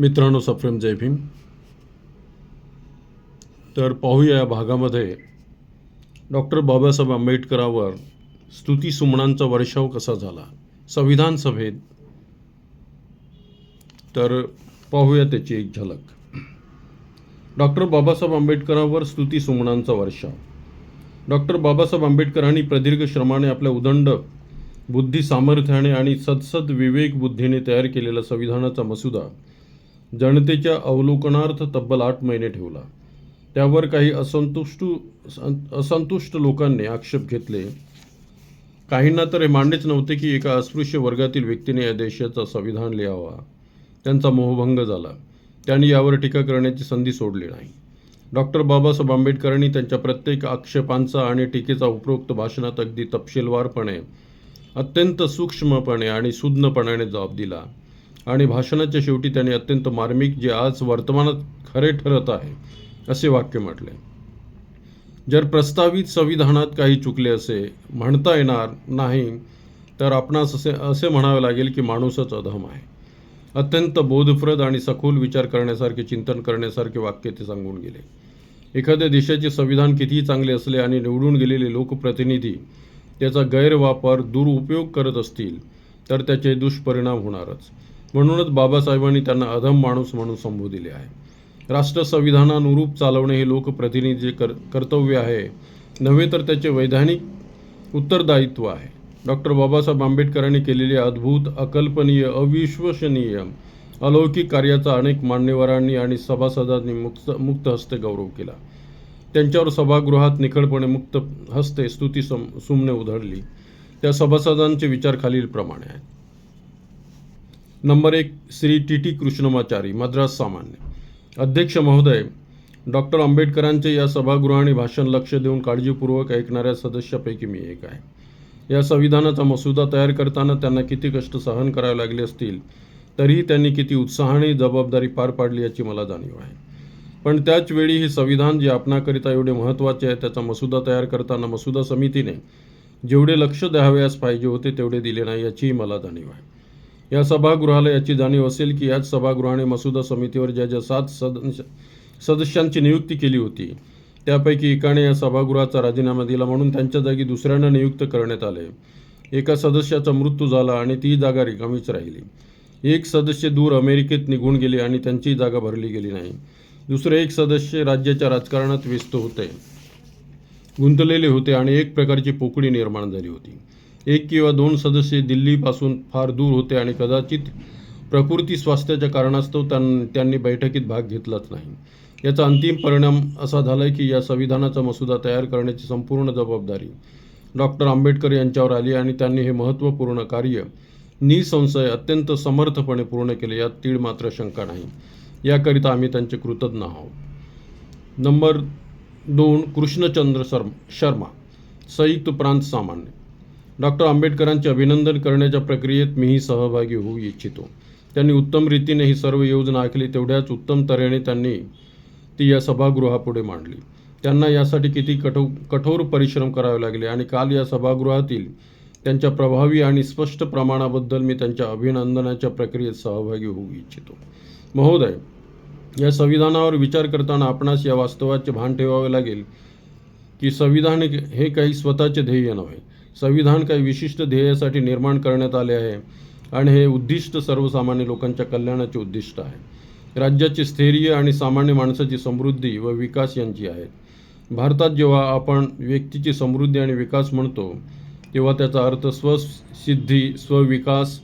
मित्रांनो सप्रेम जय भीम. तर पाहूया या भागामध्ये डॉक्टर बाबासाहेब आंबेडकरावर स्तुती सुमनांचा वर्षाव कसा झाला? संविधान सभेत तर पाहूया त्याची एक झलक. डॉक्टर बाबासाहेब आंबेडकरांवर स्तुती सुमनांचा वर्षाव. डॉक्टर बाबासाहेब आंबेडकरांनी प्रदीर्घ श्रमाने आपल्या उदंड बुद्धी सामर्थ्याने आणि सदसद विवेक बुद्धीने तयार केलेला संविधानाचा मसुदा जनतेच्या अवलोकनार्थ तब्बल आठ महिने ठेवला. त्यावर काही असंतुष्ट असंतुष्ट लोकांनी आक्षेप घेतले. काहींना तर हे मान्यच नव्हते की एका अस्पृश्य वर्गातील व्यक्तीने या देशाचा संविधान लिहावा. त्यांचा मोहभंग झाला. त्यांनी यावर टीका करण्याची संधी सोडली नाही. डॉक्टर बाबासाहेब आंबेडकरांनी त्यांच्या प्रत्येक आक्षेपांचा आणि टीकेचा उपरोक्त भाषणात अगदी तपशीलवारपणे अत्यंत सूक्ष्मपणे आणि सुज्ञपणाने जबाब दिला. आणि भाषणाच्या शेवटी त्यांनी अत्यंत मार्मिक जे आज वर्तमानात खरे ठरत आहे असे वाक्य म्हटले. जर प्रस्तावित संविधानात काही चुकले असे म्हणता येणार नाही तर आपणास असे असे म्हणावे लागेल की माणूसच अधम आहे. अत्यंत बोधप्रद आणि सखोल विचार करण्यासारखे चिंतन करण्यासारखे वाक्य ते सांगून गेले. एखाद्या देशाचे संविधान कितीही चांगले असले आणि निवडून गेलेले लोकप्रतिनिधी त्याचा गैरवापर दुरुपयोग करत असतील तर त्याचे दुष्परिणाम होणारच. म्हणूनच बाबासाहेबांनी त्यांना अधम माणूस म्हणून संबोधिले आहे. राष्ट्र संविधानानुरूप चालवणे हे लोकप्रतिनिधी कर कर्तव्य आहे नव्हे तर त्याचे वैधानिक उत्तरदायित्व आहे. डॉक्टर बाबासाहेब आंबेडकरांनी केलेले अद्भुत अकल्पनीय अविश्वसनीय अलौकिक कार्याचा अनेक मान्यवरांनी आणि सभासदांनी मुक्त मुक्त हस्ते गौरव केला. त्यांच्यावर सभागृहात निखळपणे मुक्त हस्ते स्तुती सम सुमने उधळली. त्या सभासदांचे विचार खालीलप्रमाणे आहेत. नंबर एक श्री टी टी कृष्णमाचारी मद्रास सामान्य. अध्यक्ष महोदय डॉक्टर आंबेडकरांचे या सभागृहाने भाषण लक्ष देऊन काळजीपूर्वक ऐकणाऱ्या सदस्यापैकी मी एक आहे. या संविधानाचा मसुदा तयार करताना त्यांना किती कष्ट सहन करावे लागले असतील तरीही त्यांनी किती उत्साहाने जबाबदारी पार पाडली याची मला जाणीव आहे. पण त्याचवेळी हे संविधान जे आपणाकरिता एवढे महत्त्वाचे आहे त्याचा मसुदा तयार करताना मसुदा समितीने जेवढे लक्ष द्यावयास पाहिजे होते तेवढे दिले नाही याचीही मला जाणीव आहे. या सभागृहाला याची जाणीव असेल की याच सभागृहाने मसुदा समितीवर ज्या ज्या सात सद सदस्यांची नियुक्ती केली होती त्यापैकी एकाने या सभागृहाचा राजीनामा दिला म्हणून त्यांच्या जागी दुसऱ्यांना नियुक्त करण्यात आले. एका सदस्याचा मृत्यू झाला आणि ती जागा रिकामीच राहिली. एक सदस्य दूर अमेरिकेत निघून गेले आणि त्यांची जागा भरली गेली नाही. दुसरे एक सदस्य राज्याच्या राजकारणात व्यस्त होते. गुंतलेले होते आणि एक प्रकारची पोकळी निर्माण झाली होती. एक किंवा दोन सदस्य दिल्लीपासून फार दूर होते आणि कदाचित प्रकृती स्वास्थ्याच्या कारणास्तव त्यां त्यांनी बैठकीत भाग घेतलाच नाही. याचा अंतिम परिणाम असा झाला की या संविधानाचा मसुदा तयार करण्याची संपूर्ण जबाबदारी डॉक्टर आंबेडकर यांच्यावर आली आणि त्यांनी हे महत्त्वपूर्ण कार्य निसंशय अत्यंत समर्थपणे पूर्ण केले यात तीळ मात्र शंका नाही. याकरिता आम्ही त्यांचे कृतज्ञ आहोत. नंबर दोन कृष्णचंद्र शर्म शर्मा संयुक्त प्रांत सामान्य. डॉक्टर आंबेडकरांचे अभिनंदन करण्याच्या प्रक्रियेत मीही सहभागी होऊ इच्छितो. त्यांनी उत्तम रीतीने ही सर्व योजना आखली तेवढ्याच उत्तम तऱ्हेने त्यांनी ती या सभागृहापुढे मांडली. त्यांना यासाठी किती कठो कठोर परिश्रम करावे लागले आणि काल या सभागृहातील त्यांच्या प्रभावी आणि स्पष्ट प्रमाणाबद्दल मी त्यांच्या अभिनंदनाच्या प्रक्रियेत सहभागी होऊ इच्छितो. महोदय या संविधानावर विचार करताना आपणास या वास्तवाचे भान ठेवावे लागेल की संविधान हे- हे काही स्वतःचे ध्येय नव्हे. संविधान काही विशिष्ट ध्येयासाठी निर्माण करण्यात आले आहे आणि हे उद्दिष्ट सर्वसामान्य लोकांच्या कल्याणाचे उद्दिष्ट आहे. राज्याचे स्थैर्य आणि सामान्य माणसाची समृद्धी व विकास यांची आहे. भारतात जेव्हा आपण व्यक्तीची समृद्धी आणि विकास म्हणतो तेव्हा त्याचा अर्थ स्वसिद्धी स्वविकास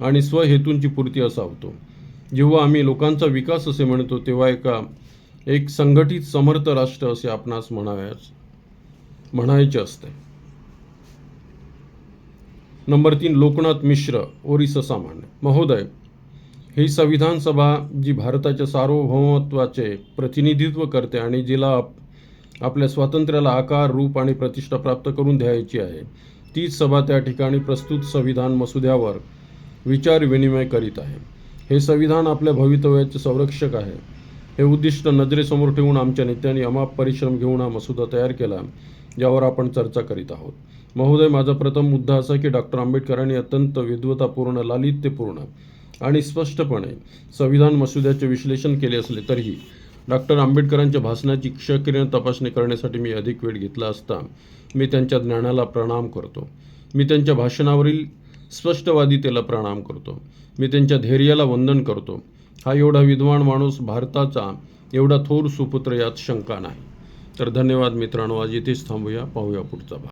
आणि स्वहेतूंची पूर्ती असा होतो. जेव्हा आम्ही लोकांचा विकास असे म्हणतो तेव्हा एका एक संघटित समर्थ राष्ट्र असे आपणास म्हणाव्यास म्हणायचे असते. नंबर तीन लोकनाथ मिश्र ओरिसा सामान्य. महोदय ही संविधान सभा जी भारताच्या सार्वभौमत्वाचे प्रतिनिधित्व करते आणि जिला आप- आपल्या स्वातंत्र्याला आकार रूप आणि प्रतिष्ठा प्राप्त करून द्यायची आहे तीच सभा त्या ठिकाणी प्रस्तुत संविधान मसुद्यावर विचार विनिमय करीत आहे. हे संविधान आपल्या भवितव्याचे संरक्षक आहे. हे उद्दिष्ट नजरेसमोर ठेवून आमच्या नेत्यांनी अमाप परिश्रम घेऊन हा मसुदा तयार केला यावर आपण चर्चा करीत आहोत. महोदय माझा प्रथम मुद्दा असा की डॉक्टर आंबेडकरांनी अत्यंत विद्वतापूर्ण लालित्यपूर्ण आणि स्पष्टपणे संविधान मसुद्याचे विश्लेषण केले असले तरीही डॉक्टर आंबेडकरांच्या भाषणाची क्षकिरण तपासणी करण्यासाठी मी अधिक वेळ घेतला असता मी त्यांच्या ज्ञानाला प्रणाम करतो. मी त्यांच्या भाषणावरील स्पष्टवादितेला प्रणाम करतो. मी त्यांच्या धैर्याला वंदन करतो. हा एवढा विद्वान माणूस भारताचा एवढा थोर सुपुत्र यात शंका नाही. तर धन्यवाद मित्रांनो आज इथेच थांबूया पाहूया पुढचा भाग.